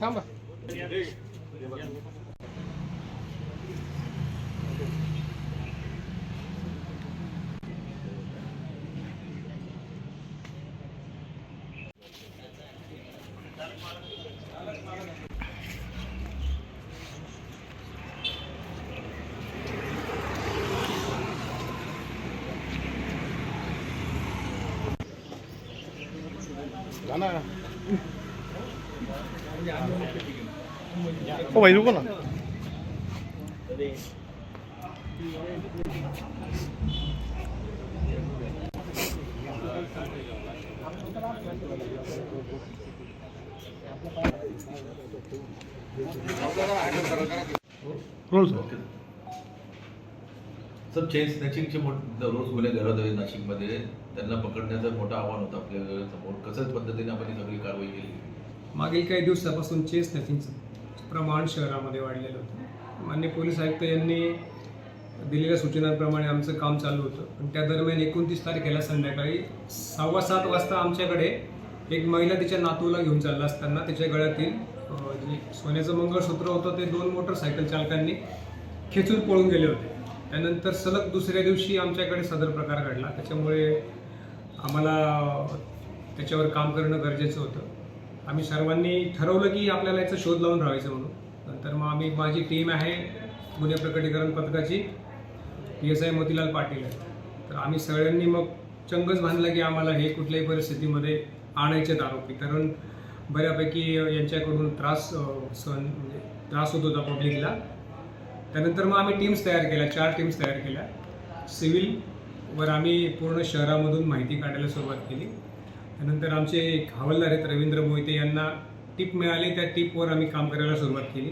थांबा Dana. ओ भाई रुको ना रोल सर चेन स्नॅचिंगचे रोज गुन्हे घडत आहेत नाशिकमध्ये. त्यांना पकडण्याचं मोठं आव्हान होतं आपल्यासमोर कसं पद्धतीने आपण ही सगळी कारवाई केली? मागील काही दिवसापासून चेस नथिंगचं प्रमाण शहरामध्ये वाढलेलं होतं. मान्य पोलीस आयुक्त यांनी दिलेल्या सूचनांप्रमाणे आमचं काम चालू होतं. पण त्या दरम्यान एकोणतीस तारखेला संध्याकाळी सव्वा सात वाजता आमच्याकडे एक महिला तिच्या नातूला घेऊन चालला असताना तिच्या गळ्यातील जे सोन्याचं मंगळसूत्र होतं ते दोन मोटरसायकल चालकांनी खेचून पळून गेले होते. त्यानंतर सलग दुसऱ्या दिवशी आमच्याकडे सदर प्रकार घडला. त्याच्यामुळे आम्हाला त्याच्यावर काम करणं गरजेचं होतं. आम्ही सर्वांनी ठरवलं की आपल्याला याचा शोध लावून राहायचं म्हणून. नंतर मग आम्ही माझी टीम आहे गुन्हे प्रकटीकरण पथकाची P S I Motilal Patil आहे. तर आम्ही सगळ्यांनी मग चंगच बांधला की आम्हाला हे कुठल्याही परिस्थितीमध्ये आणायचेत आरोपी. कारण बऱ्यापैकी यांच्याकडून त्रास सहन म्हणजे त्रास होत होता पब्लिकला त्यानंतर मग आम्ही टीम्स तयार केल्या चार टीम्स तयार केल्या. सिव्हिलवर आम्ही पूर्ण शहरामधून माहिती काढायला सुरुवात केली. त्यानंतर आमचे एक हवालदार आहेत रवींद्र मोहिते यांना टीप मिळाली. त्या टीपवर आम्ही काम करायला सुरुवात केली.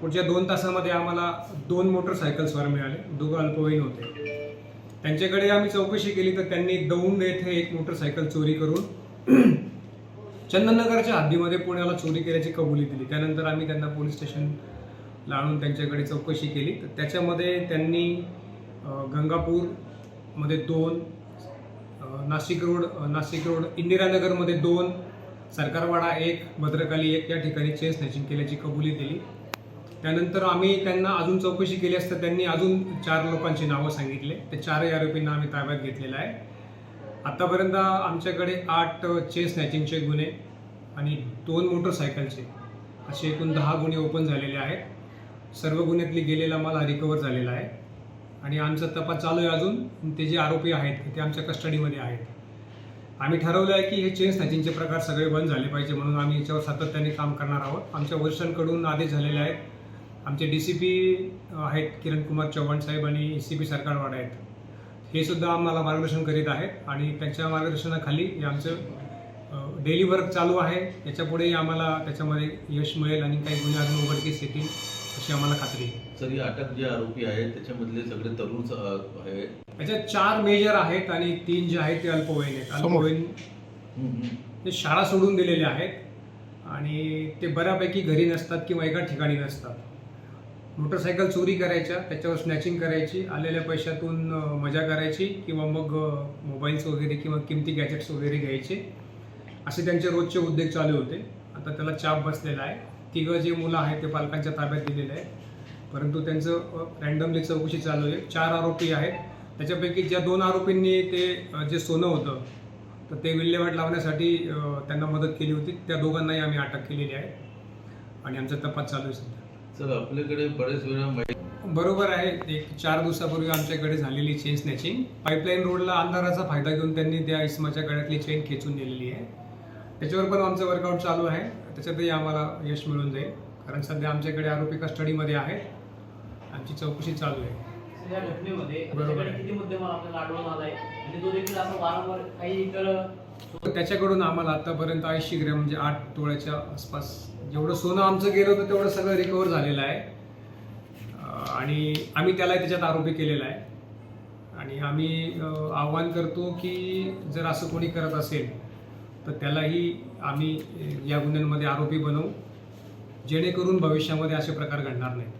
पुढच्या दोन तासामध्ये आम्हाला दोन मोटरसायकल्सवर मिळाले. दोघं अल्पवयीन होते. त्यांच्याकडे आम्ही चौकशी केली तर त्यांनी दौंड येथे एक मोटरसायकल चोरी करून चंदननगरच्या हद्दीमध्ये पुण्याला चोरी केल्याची कबुली दिली. त्यानंतर आम्ही त्यांना पोलीस स्टेशनला आणून त्यांच्याकडे चौकशी केली. तर त्याच्यामध्ये त्यांनी गंगापूरमध्ये दोन नाशिक रोड नाशिक रोड इंदिरानगरमध्ये दोन सरकारवाडा एक भद्रकाली एक या ठिकाणी चेन स्नॅचिंग केल्याची कबुली दिली. त्यानंतर आम्ही त्यांना अजून चौकशी केली असता त्यांनी अजून चार लोकांची नावं सांगितले. त्या चारही आरोपींना आम्ही ताब्यात घेतलेलं आहे. आतापर्यंत आमच्याकडे आठ चेन स्नॅचिंगचे गुन्हे आणि दोन मोटरसायकलचे असे एकूण दहा गुन्हे ओपन झालेले आहेत. सर्व गुन्ह्यातली गेलेला माल रिकवर झालेला आहे. आणि आमचा तपास चालू आहे अजून. ते जे आरोपी आहेत ते आमच्या कस्टडीमध्ये आहेत. आम्ही ठरवलं आहे की हे चेन स्नॅचिंगचे प्रकार सगळे बंद झाले पाहिजे म्हणून आम्ही याच्यावर सातत्याने काम करणार आहोत. आमच्या वरिष्ठांकडून आदेश झालेले आहेत. आमचे डी सी पी आहेत किरण कुमार चव्हाण साहेब आणि ए सी पी सरकारवाड आहेत. हे सुद्धा आम्हाला मार्गदर्शन करीत आहेत आणि त्यांच्या मार्गदर्शनाखाली हे आमचं डेली वर्क चालू आहे. याच्यापुढेही आम्हाला त्याच्यामध्ये यश मिळेल आणि काही गुन्हे अजून उघडकीस येतील. अशी आम्हाला खात्री आहे. सर हे अटक जे आरोपी आहेत त्याच्यामधले सगळे तरुण स- अ, आहे याच्यात चार मेजर आहेत आणि तीन जे आहेत ते अल्पवयीन आहेत. समोर. अल्पवयीन. ते शाळा सोडून दिलेले आहेत आणि ते बऱ्यापैकी घरी नसतात किंवा एका ठिकाणी नसतात. मोटरसायकल चोरी करायच्या त्याच्यावर स्नॅचिंग करायची आलेल्या पैशातून अ, मजा करायची किंवा मग मोबाईल्स वगैरे किंवा किमती गॅजेट्स वगैरे घ्यायचे. असे त्यांचे रोजचे उद्योग चालू होते. आता त्याला चाप बसलेला आहे. तिघं जे मुलं आहेत ते पालकांच्या ताब्यात दिलेले आहे परंतु त्यांचं रँडमली चौकशी चालू आहे. चार आरोपी आहेत. त्याच्यापैकी ज्या दोन आरोपींनी ते जे सोनं होतं तर ते विल्हेवाट लावण्यासाठी त्यांना मदत केली होती. त्या दोघांनाही आम्ही अटक केलेली आहे. आणि आमचा तपास चालू आहे सध्या. सर आपल्याकडे बरेच वेळा बरोबर आहे. एक चार दिवसापूर्वी आमच्याकडे झालेली चेन स्नॅचिंग. पाईपलाईन रोडला अंधाराचा फायदा घेऊन त्यांनी त्या इस्माच्या गळ्यातली चेन खेचून नेलेली आहे. त्याच्यावर पण आमचं वर्कआउट चालू आहे. त्याच्यातही आम्हाला यश मिळून जाईल. कारण सध्या आमच्याकडे आरोपी कस्टडीमध्ये आहेत. आमची चौकशी चालू आहे. या घटनेमध्ये बरोबर त्याच्याकडे आहे. किती मुद्देमाल आपल्याला आढळून आलाय? आणि तो देखील असं वारंवार काही इतर तर त्याच्याकडून आम्हाला आतापर्यंत ऐंशी ग्रॅम म्हणजे आठ तोळ्याच्या आसपास जेवढं सोनं आमचं गेलं होतं तेवढं सगळं रिकवर झालेलं आहे. आणि आम्ही त्याला त्याच्यात आरोपी केलेला आहे. आणि आम्ही आव्हान करतो की जर असं कोणी करत असेल तर त्यालाही आम्ही या गुन्ह्यांमध्ये आरोपी बनवू जेणेकरून भविष्यामध्ये असे प्रकार घडणार नाहीत.